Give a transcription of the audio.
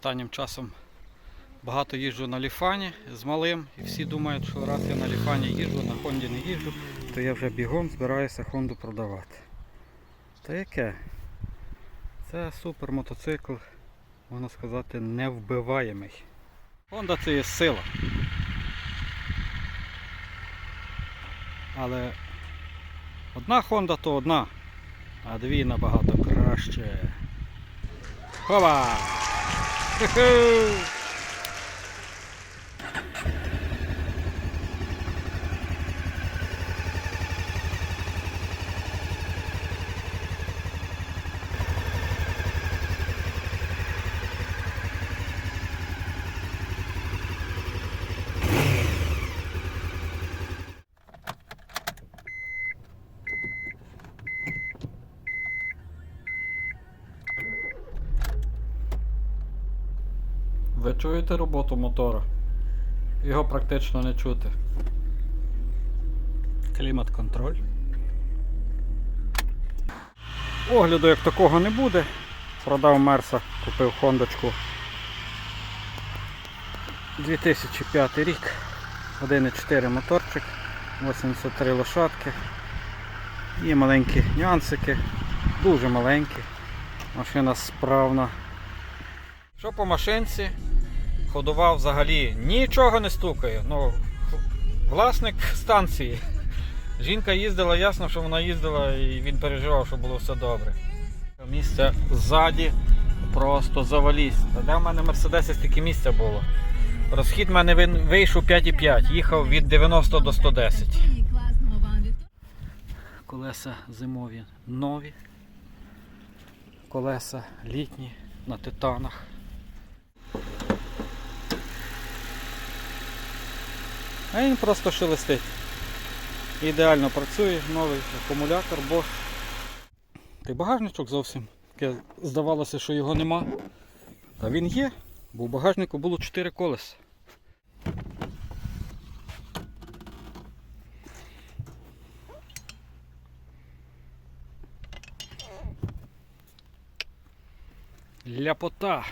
Останнім часом багато їжджу на ліфані з малим. І всі думають, що раз я на ліфані їжджу, на Хонді не їжджу, то я вже бігом збираюся Хонду продавати. Та яке? Це супер мотоцикл, можна сказати, невбиваємий. Honda це є сила. Але одна Honda то одна, а дві набагато краще. Хова! Woohoo! Ви чуєте роботу мотора? Його практично не чути. Клімат-контроль. Огляду як такого не буде. Продав Мерса, купив Хондочку. 2005 рік. 1.4 моторчик, 83 лошадки. Є маленькі нюансики, дуже маленькі. Машина справна. Що по машинці? Ходова взагалі нічого не стукає. Ну, власник станції. Жінка їздила, ясно, що вона їздила і він переживав, що було все добре. Місце ззаді просто завалісь. Та де в мене Мерседесі стільки місця було? Розхід в мене вийшов 5,5, їхав від 90 до 110. Колеса зимові нові. Колеса літні на титанах. А він просто шелестить. Ідеально працює, новий акумулятор Bosch. Та багажничок зовсім. Таке Здавалося, що його нема. Та він є, бо в багажнику було 4 колеса. Ляпота.